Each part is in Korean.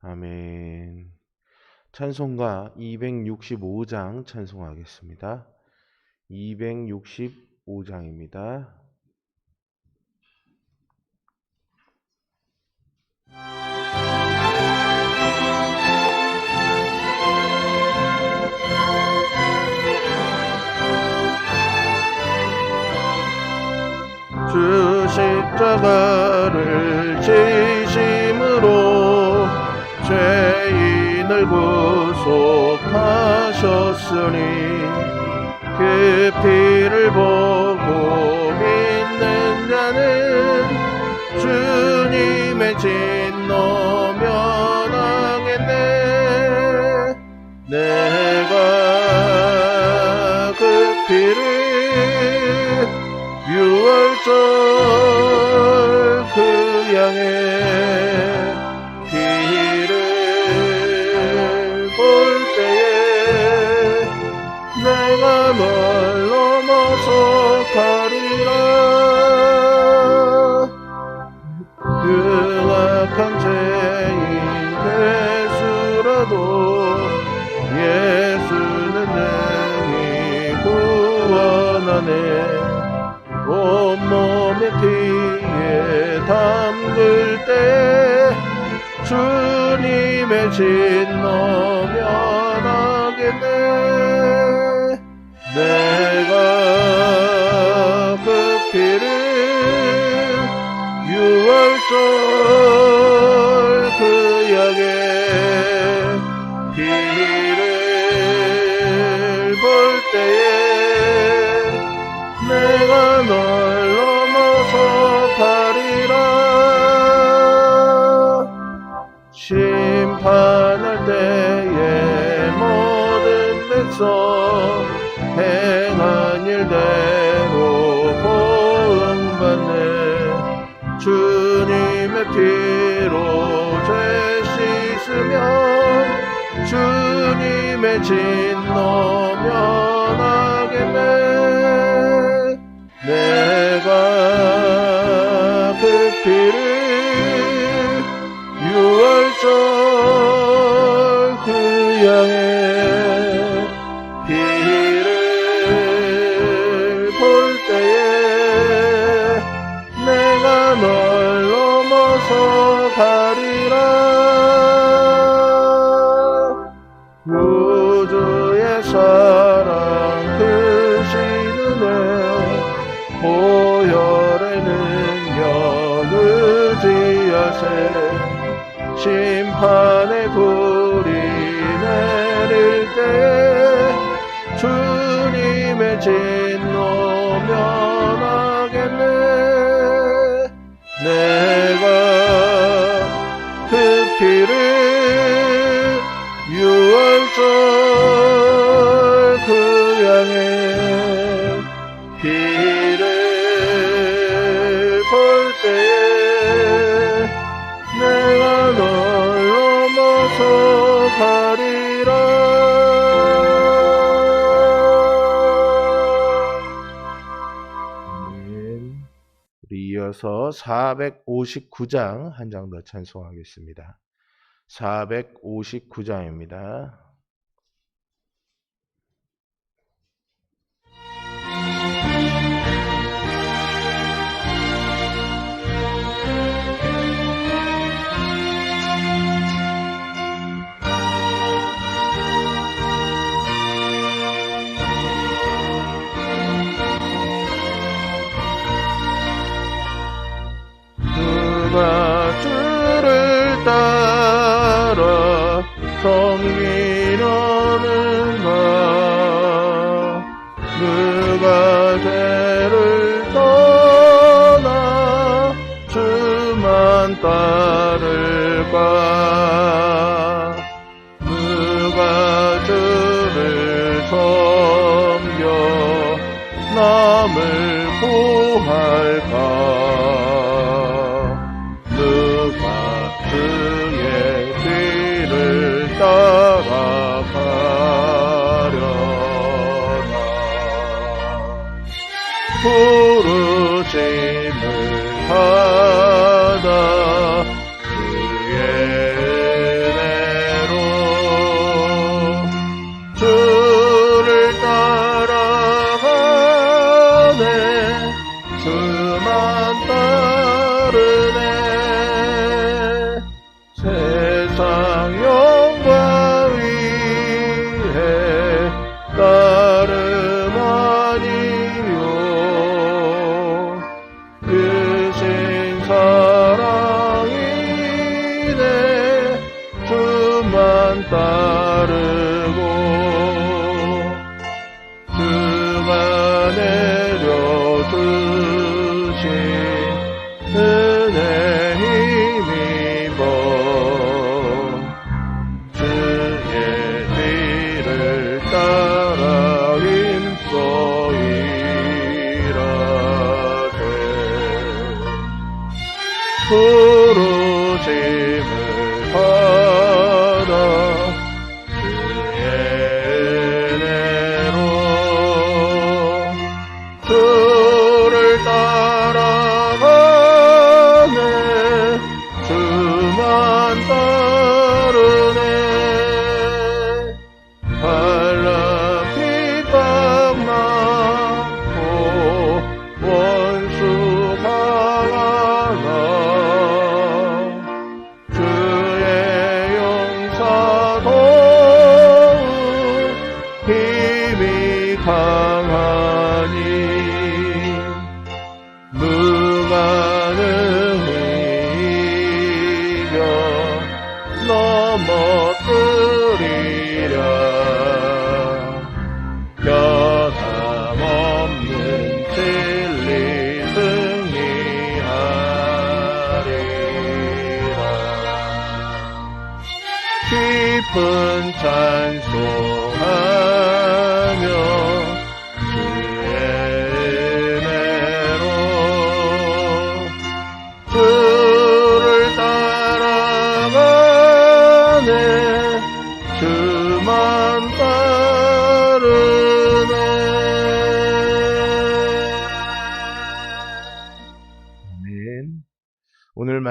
아멘. 찬송가 265장 찬송하겠습니다. 265장입니다. 주 십자가를 지심으로 죄인을 구속하셨으니 그 피를 보고 믿는 자는 주님의 진 주님의 진노 면하겠네. 내가 그 피를 유월절 피로 죄 씻으면 주님의 진노 면하겠네 내가 그 피를 면하겠네. 내 이어서 459장 한 장 더 찬송하겠습니다. 459장입니다. 내려주신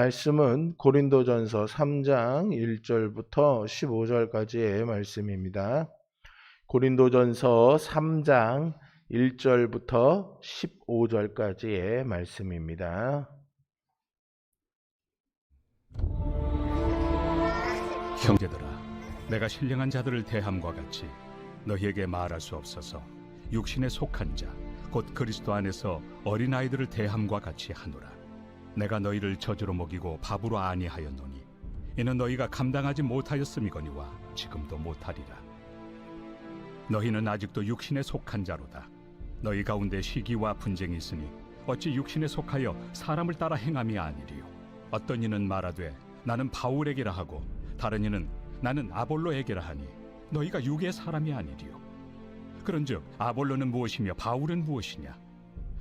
말씀은 고린도전서 3장 1절부터 15절까지의 말씀입니다. 고린도전서 3장 1절부터 15절까지의 말씀입니다. 형제들아, 내가 신령한 자들을 대함과 같이 너희에게 말할 수 없어서 육신에 속한 자, 곧 그리스도 안에서 어린 아이들을 대함과 같이 하노라. 내가 너희를 저주로 먹이고 밥으로 아니하였노니 이는 너희가 감당하지 못하였음이거니와 지금도 못하리라. 너희는 아직도 육신에 속한 자로다. 너희 가운데 시기와 분쟁이 있으니 어찌 육신에 속하여 사람을 따라 행함이 아니리요. 어떤 이는 말하되 나는 바울에게라 하고 다른 이는 나는 아볼로에게라 하니 너희가 육의 사람이 아니리요. 그런즉 아볼로는 무엇이며 바울은 무엇이냐?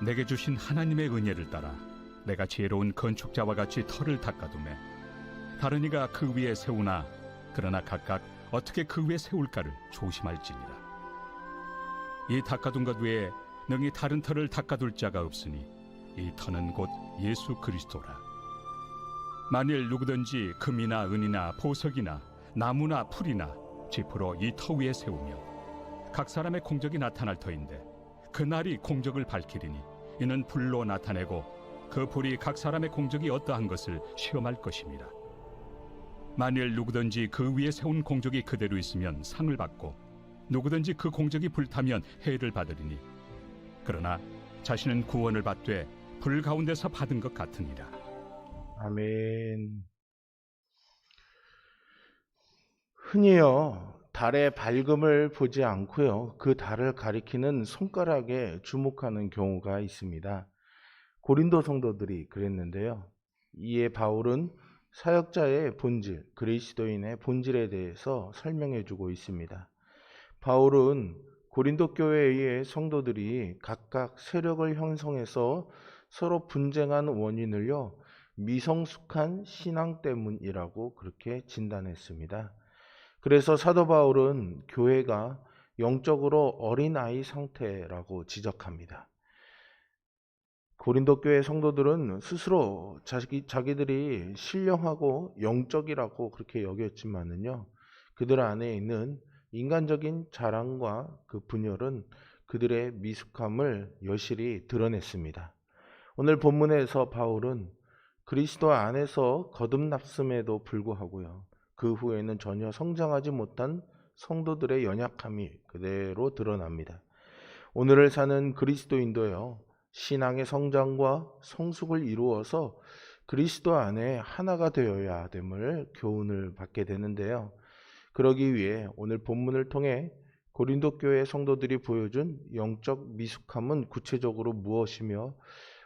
내게 주신 하나님의 은혜를 따라 내가 지혜로운 건축자와 같이 터를 닦아두매 다른 이가 그 위에 세우나 그러나 각각 어떻게 그 위에 세울까를 조심할지니라. 이 닦아둔 것 외에 능히 다른 터를 닦아둘 자가 없으니 이 터는 곧 예수 그리스도라. 만일 누구든지 금이나 은이나 보석이나 나무나 풀이나 지푸로 이 터 위에 세우며 각 사람의 공적이 나타날 터인데 그 날이 공적을 밝히리니 이는 불로 나타내고 그 불이 각 사람의 공적이 어떠한 것을 시험할 것입니다. 만일 누구든지 그 위에 세운 공적이 그대로 있으면 상을 받고 누구든지 그 공적이 불타면 해를 받으리니 그러나 자신은 구원을 받되 불 가운데서 받은 것 같으니라. 아멘. 흔히요, 달의 밝음을 보지 않고요, 그 달을 가리키는 손가락에 주목하는 경우가 있습니다. 고린도 성도들이 그랬는데요. 이에 바울은 사역자의 본질, 그리스도인의 본질에 대해서 설명해 주고 있습니다. 바울은 고린도 교회의 성도들이 각각 세력을 형성해서 서로 분쟁한 원인을요, 미성숙한 신앙 때문이라고 그렇게 진단했습니다. 그래서 사도 바울은 교회가 영적으로 어린아이 상태라고 지적합니다. 고린도 교회 성도들은 스스로 자기, 자기들이 신령하고 영적이라고 그렇게 여겼지만은요, 그들 안에 있는 인간적인 자랑과 그 분열은 그들의 미숙함을 여실히 드러냈습니다. 오늘 본문에서 바울은 그리스도 안에서 거듭났음에도 불구하고요. 그 후에는 전혀 성장하지 못한 성도들의 연약함이 그대로 드러납니다. 오늘을 사는 그리스도인도요. 신앙의 성장과 성숙을 이루어서 그리스도 안에 하나가 되어야 됨을 교훈을 받게 되는데요. 그러기 위해 오늘 본문을 통해 고린도 교회 성도들이 보여준 영적 미숙함은 구체적으로 무엇이며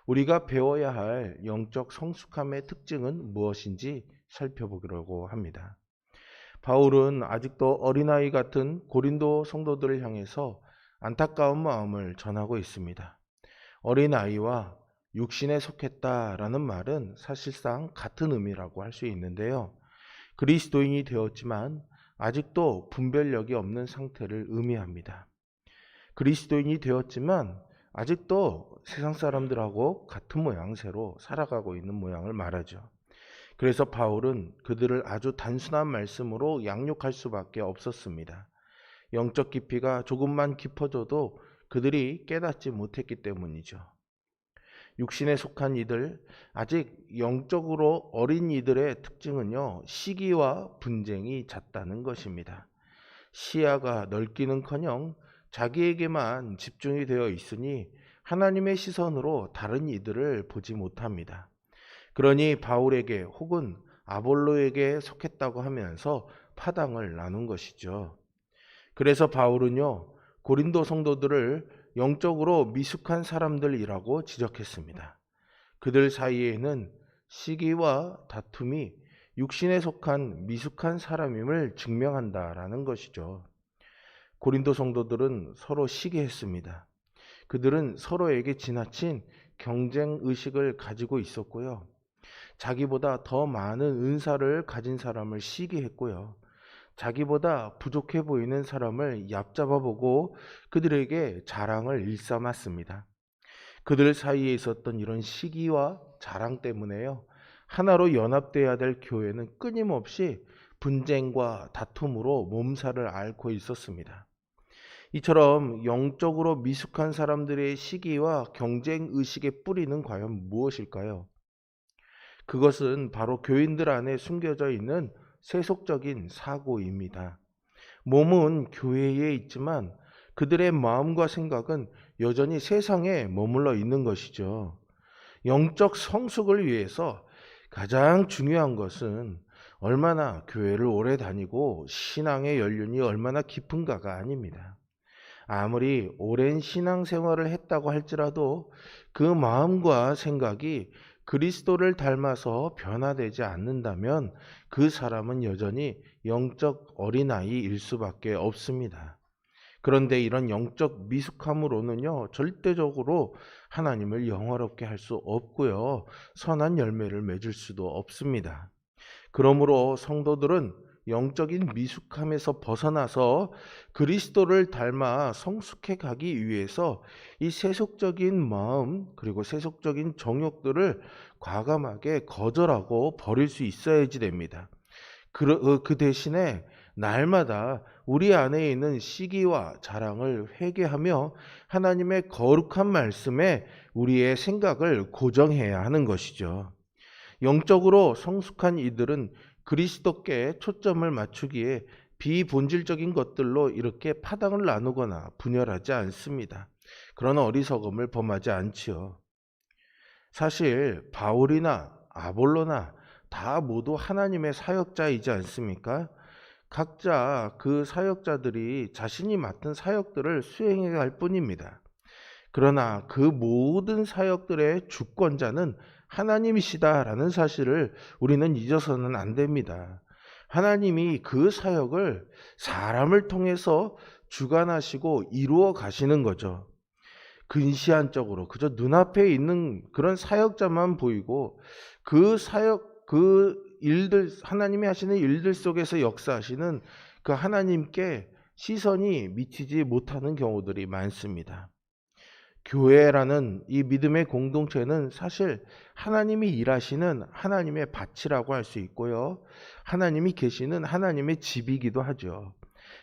우리가 배워야 할 영적 성숙함의 특징은 무엇인지 살펴보려고 합니다. 바울은 아직도 어린아이 같은 고린도 성도들을 향해서 안타까운 마음을 전하고 있습니다. 어린아이와 육신에 속했다라는 말은 사실상 같은 의미라고 할 수 있는데요. 그리스도인이 되었지만 아직도 분별력이 없는 상태를 의미합니다. 그리스도인이 되었지만 아직도 세상 사람들하고 같은 모양새로 살아가고 있는 모양을 말하죠. 그래서 바울은 그들을 아주 단순한 말씀으로 양육할 수밖에 없었습니다. 영적 깊이가 조금만 깊어져도 그들이 깨닫지 못했기 때문이죠. 육신에 속한 이들, 아직 영적으로 어린 이들의 특징은요, 시기와 분쟁이 잦다는 것입니다. 시야가 넓기는 커녕 자기에게만 집중이 되어 있으니 하나님의 시선으로 다른 이들을 보지 못합니다. 그러니 바울에게 혹은 아볼로에게 속했다고 하면서 파당을 나눈 것이죠. 그래서 바울은요, 고린도 성도들을 영적으로 미숙한 사람들이라고 지적했습니다. 그들 사이에는 시기와 다툼이 육신에 속한 미숙한 사람임을 증명한다라는 것이죠. 고린도 성도들은 서로 시기했습니다. 그들은 서로에게 지나친 경쟁 의식을 가지고 있었고요. 자기보다 더 많은 은사를 가진 사람을 시기했고요. 자기보다 부족해 보이는 사람을 얕잡아 보고 그들에게 자랑을 일삼았습니다. 그들 사이에 있었던 이런 시기와 자랑 때문에요. 하나로 연합돼야 될 교회는 끊임없이 분쟁과 다툼으로 몸살을 앓고 있었습니다. 이처럼 영적으로 미숙한 사람들의 시기와 경쟁 의식의 뿌리는 과연 무엇일까요? 그것은 바로 교인들 안에 숨겨져 있는 세속적인 사고입니다. 몸은 교회에 있지만 그들의 마음과 생각은 여전히 세상에 머물러 있는 것이죠. 영적 성숙을 위해서 가장 중요한 것은 얼마나 교회를 오래 다니고 신앙의 연륜이 얼마나 깊은가가 아닙니다. 아무리 오랜 신앙 생활을 했다고 할지라도 그 마음과 생각이 그리스도를 닮아서 변화되지 않는다면 그 사람은 여전히 영적 어린아이일 수밖에 없습니다. 그런데 이런 영적 미숙함으로는요, 절대적으로 하나님을 영화롭게 할 수 없고요, 선한 열매를 맺을 수도 없습니다. 그러므로 성도들은 영적인 미숙함에서 벗어나서 그리스도를 닮아 성숙해 가기 위해서 이 세속적인 마음 그리고 세속적인 정욕들을 과감하게 거절하고 버릴 수 있어야지 됩니다. 그, 그 대신에 날마다 우리 안에 있는 시기와 자랑을 회개하며 하나님의 거룩한 말씀에 우리의 생각을 고정해야 하는 것이죠. 영적으로 성숙한 이들은 그리스도께 초점을 맞추기에 비본질적인 것들로 이렇게 파당을 나누거나 분열하지 않습니다. 그런 어리석음을 범하지 않지요. 사실 바울이나 아볼로나 다 모두 하나님의 사역자이지 않습니까? 각자 그 사역자들이 자신이 맡은 사역들을 수행해야 할 뿐입니다. 그러나 그 모든 사역들의 주권자는 하나님이시다라는 사실을 우리는 잊어서는 안 됩니다. 하나님이 그 사역을 사람을 통해서 주관하시고 이루어 가시는 거죠. 근시안적으로 그저 눈앞에 있는 그런 사역자만 보이고 그 사역 그 일들 하나님이 하시는 일들 속에서 역사하시는 그 하나님께 시선이 미치지 못하는 경우들이 많습니다. 교회라는 이 믿음의 공동체는 사실 하나님이 일하시는 하나님의 밭이라고 할 수 있고요. 하나님이 계시는 하나님의 집이기도 하죠.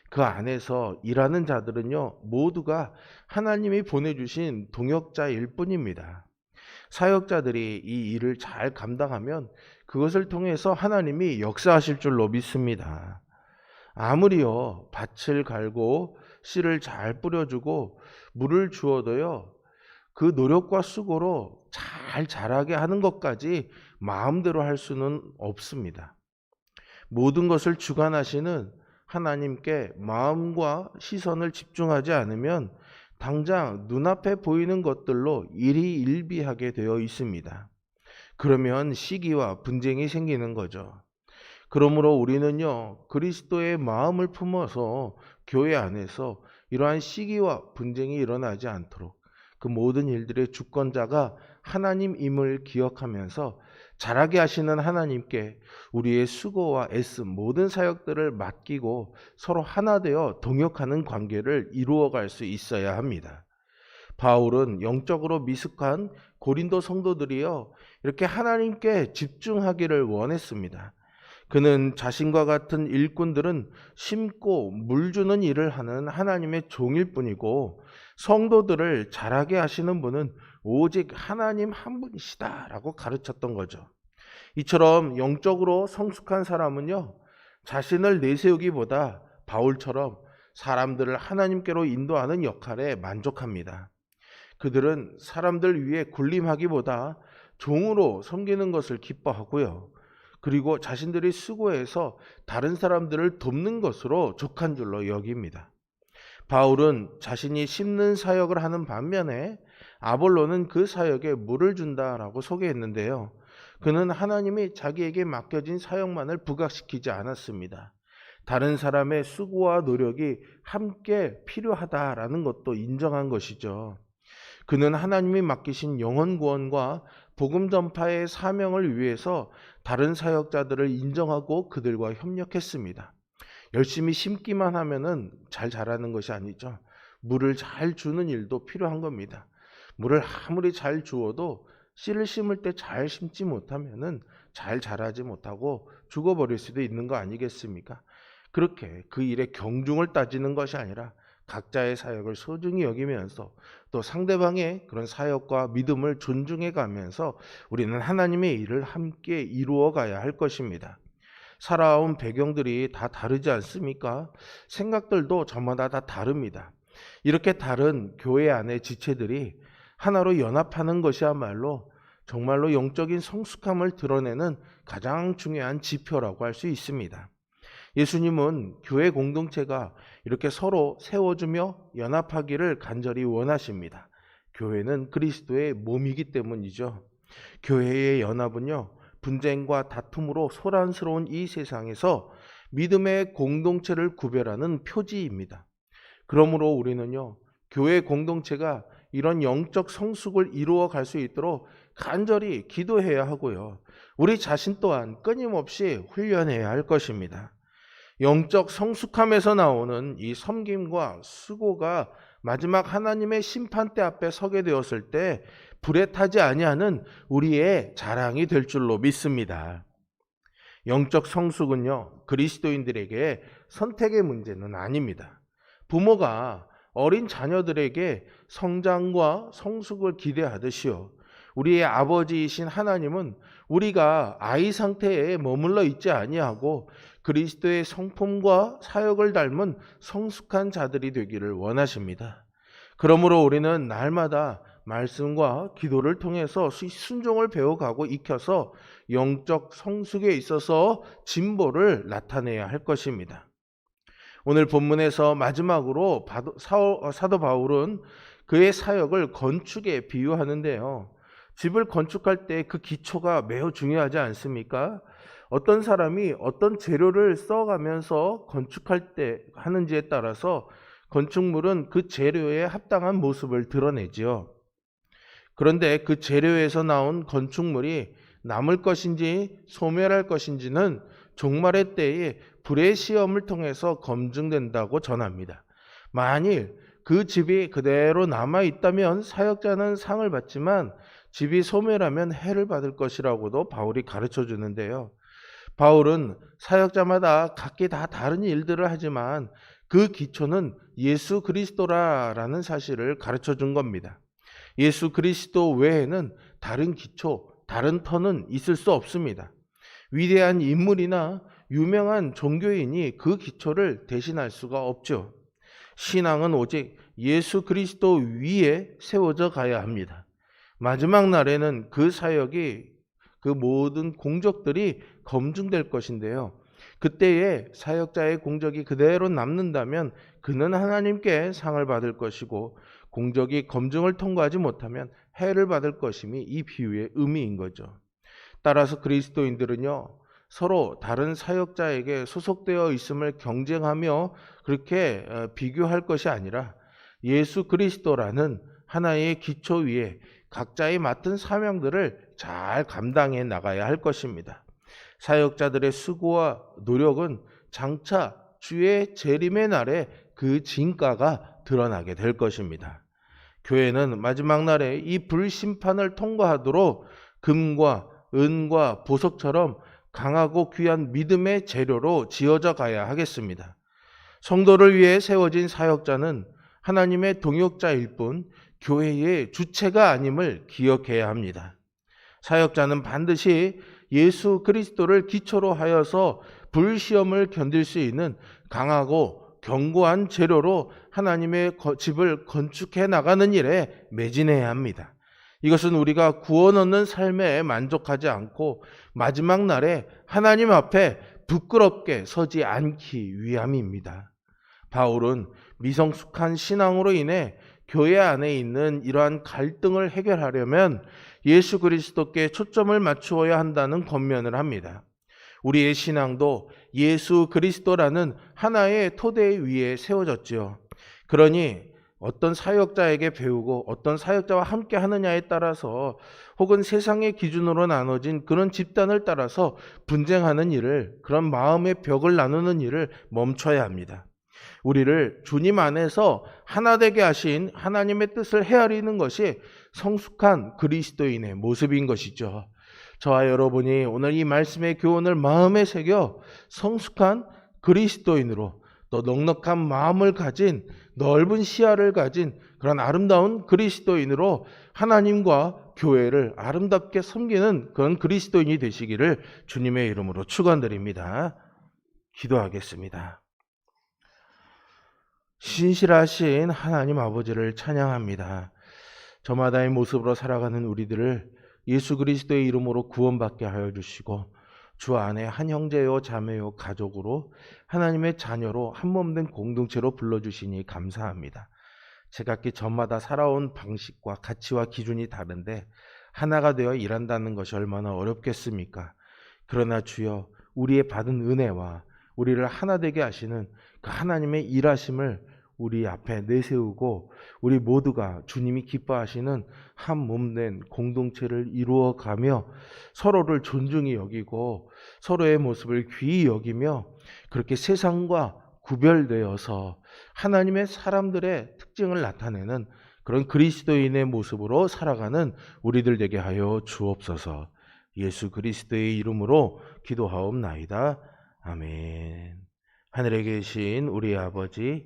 그 안에서 일하는 자들은요, 모두가 하나님이 보내주신 동역자일 뿐입니다. 사역자들이 이 일을 잘 감당하면 그것을 통해서 하나님이 역사하실 줄로 믿습니다. 아무리요, 밭을 갈고 씨를 잘 뿌려주고 물을 주어도요, 그 노력과 수고로 잘 자라게 하는 것까지 마음대로 할 수는 없습니다. 모든 것을 주관하시는 하나님께 마음과 시선을 집중하지 않으면 당장 눈앞에 보이는 것들로 일이 일비하게 되어 있습니다. 그러면 시기와 분쟁이 생기는 거죠. 그러므로 우리는요, 그리스도의 마음을 품어서 교회 안에서 이러한 시기와 분쟁이 일어나지 않도록 그 모든 일들의 주권자가 하나님임을 기억하면서 잘하게 하시는 하나님께 우리의 수고와 애씀 모든 사역들을 맡기고 서로 하나 되어 동역하는 관계를 이루어갈 수 있어야 합니다. 바울은 영적으로 미숙한 고린도 성도들이요 이렇게 하나님께 집중하기를 원했습니다. 그는 자신과 같은 일꾼들은 심고 물 주는 일을 하는 하나님의 종일 뿐이고 성도들을 잘하게 하시는 분은 오직 하나님 한 분이시다라고 가르쳤던 거죠. 이처럼 영적으로 성숙한 사람은요, 자신을 내세우기보다 바울처럼 사람들을 하나님께로 인도하는 역할에 만족합니다. 그들은 사람들 위에 군림하기보다 종으로 섬기는 것을 기뻐하고요. 그리고 자신들이 수고해서 다른 사람들을 돕는 것으로 족한 줄로 여깁니다. 바울은 자신이 심는 사역을 하는 반면에 아볼로는 그 사역에 물을 준다라고 소개했는데요. 그는 하나님이 자기에게 맡겨진 사역만을 부각시키지 않았습니다. 다른 사람의 수고와 노력이 함께 필요하다라는 것도 인정한 것이죠. 그는 하나님이 맡기신 영혼 구원과 복음 전파의 사명을 위해서 다른 사역자들을 인정하고 그들과 협력했습니다. 열심히 심기만 하면은 잘 자라는 것이 아니죠. 물을 잘 주는 일도 필요한 겁니다. 물을 아무리 잘 주어도 씨를 심을 때 잘 심지 못하면은 잘 자라지 못하고 죽어버릴 수도 있는 거 아니겠습니까? 그렇게 그 일의 경중을 따지는 것이 아니라 각자의 사역을 소중히 여기면서 또 상대방의 그런 사역과 믿음을 존중해 가면서 우리는 하나님의 일을 함께 이루어 가야 할 것입니다. 살아온 배경들이 다 다르지 않습니까? 생각들도 저마다 다 다릅니다. 이렇게 다른 교회 안의 지체들이 하나로 연합하는 것이야말로 정말로 영적인 성숙함을 드러내는 가장 중요한 지표라고 할 수 있습니다. 예수님은 교회 공동체가 이렇게 서로 세워주며 연합하기를 간절히 원하십니다. 교회는 그리스도의 몸이기 때문이죠. 교회의 연합은요, 분쟁과 다툼으로 소란스러운 이 세상에서 믿음의 공동체를 구별하는 표지입니다. 그러므로 우리는요, 교회 공동체가 이런 영적 성숙을 이루어 갈 수 있도록 간절히 기도해야 하고요. 우리 자신 또한 끊임없이 훈련해야 할 것입니다. 영적 성숙함에서 나오는 이 섬김과 수고가 마지막 하나님의 심판대 앞에 서게 되었을 때 불에 타지 아니하는 우리의 자랑이 될 줄로 믿습니다. 영적 성숙은요, 그리스도인들에게 선택의 문제는 아닙니다. 부모가 어린 자녀들에게 성장과 성숙을 기대하듯이요. 우리의 아버지이신 하나님은 우리가 아이 상태에 머물러 있지 아니하고 그리스도의 성품과 사역을 닮은 성숙한 자들이 되기를 원하십니다. 그러므로 우리는 날마다 말씀과 기도를 통해서 수- 순종을 배워가고 익혀서 영적 성숙에 있어서 진보를 나타내야 할 것입니다. 오늘 본문에서 마지막으로 사도 사도 바울은 그의 사역을 건축에 비유하는데요. 집을 건축할 때 그 기초가 매우 중요하지 않습니까? 어떤 사람이 어떤 재료를 써가면서 건축할 때 하는지에 따라서 건축물은 그 재료에 합당한 모습을 드러내지요. 그런데 그 재료에서 나온 건축물이 남을 것인지 소멸할 것인지는 종말의 때에 불의 시험을 통해서 검증된다고 전합니다. 만일 그 집이 그대로 남아 있다면 사역자는 상을 받지만 집이 소멸하면 해를 받을 것이라고도 바울이 가르쳐 주는데요. 바울은 사역자마다 각기 다 다른 일들을 하지만 그 기초는 예수 그리스도라라는 사실을 가르쳐 준 겁니다. 예수 그리스도 외에는 다른 기초, 다른 터는 있을 수 없습니다. 위대한 인물이나 유명한 종교인이 그 기초를 대신할 수가 없죠. 신앙은 오직 예수 그리스도 위에 세워져 가야 합니다. 마지막 날에는 그 사역이 그 모든 공적들이 검증될 것인데요. 그때에 사역자의 공적이 그대로 남는다면 그는 하나님께 상을 받을 것이고 공적이 검증을 통과하지 못하면 해를 받을 것임이 이 비유의 의미인 거죠. 따라서 그리스도인들은요, 서로 다른 사역자에게 소속되어 있음을 경쟁하며 그렇게 어, 비교할 것이 아니라 예수 그리스도라는 하나의 기초 위에 각자의 맡은 사명들을 잘 감당해 나가야 할 것입니다. 사역자들의 수고와 노력은 장차 주의 재림의 날에 그 진가가 드러나게 될 것입니다. 교회는 마지막 날에 이 불심판을 통과하도록 금과 은과 보석처럼 강하고 귀한 믿음의 재료로 지어져 가야 하겠습니다. 성도를 위해 세워진 사역자는 하나님의 동역자일 뿐 교회의 주체가 아님을 기억해야 합니다. 사역자는 반드시 예수 그리스도를 기초로 하여서 불시험을 견딜 수 있는 강하고 견고한 재료로 하나님의 거- 집을 건축해 나가는 일에 매진해야 합니다. 이것은 우리가 구원 얻는 삶에 만족하지 않고 마지막 날에 하나님 앞에 부끄럽게 서지 않기 위함입니다. 바울은 미성숙한 신앙으로 인해 교회 안에 있는 이러한 갈등을 해결하려면 예수 그리스도께 초점을 맞추어야 한다는 권면을 합니다. 우리의 신앙도 예수 그리스도라는 하나의 토대 위에 세워졌지요. 그러니 어떤 사역자에게 배우고 어떤 사역자와 함께 하느냐에 따라서 혹은 세상의 기준으로 나눠진 그런 집단을 따라서 분쟁하는 일을 그런 마음의 벽을 나누는 일을 멈춰야 합니다. 우리를 주님 안에서 하나 되게 하신 하나님의 뜻을 헤아리는 것이 성숙한 그리스도인의 모습인 것이죠. 저와 여러분이 오늘 이 말씀의 교훈을 마음에 새겨 성숙한 그리스도인으로 또 넉넉한 마음을 가진 넓은 시야를 가진 그런 아름다운 그리스도인으로 하나님과 교회를 아름답게 섬기는 그런 그리스도인이 되시기를 주님의 이름으로 축원드립니다. 기도하겠습니다. 신실하신 하나님 아버지를 찬양합니다. 저마다의 모습으로 살아가는 우리들을 예수 그리스도의 이름으로 구원받게 하여 주시고 주 안에 한 형제요 자매요 가족으로 하나님의 자녀로 한 몸 된 공동체로 불러주시니 감사합니다. 제각기 저마다 살아온 방식과 가치와 기준이 다른데 하나가 되어 일한다는 것이 얼마나 어렵겠습니까? 그러나 주여 우리의 받은 은혜와 우리를 하나 되게 하시는 그 하나님의 일하심을 우리 앞에 내세우고 우리 모두가 주님이 기뻐하시는 한 몸 된 공동체를 이루어 가며 서로를 존중히 여기고 서로의 모습을 귀히 여기며 그렇게 세상과 구별되어서 하나님의 사람들의 특징을 나타내는 그런 그리스도인의 모습으로 살아가는 우리들 되게 하여 주옵소서. 예수 그리스도의 이름으로 기도하옵나이다. 아멘. 하늘에 계신 우리 아버지,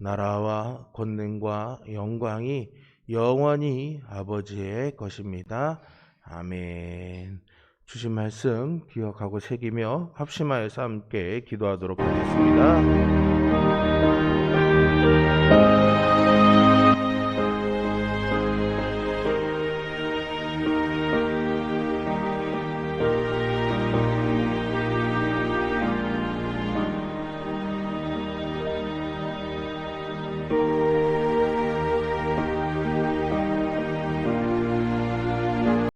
나라와 권능과 영광이 영원히 아버지의 것입니다. 아멘. 주신 말씀 기억하고 새기며 합심하여서 함께 기도하도록 하겠습니다.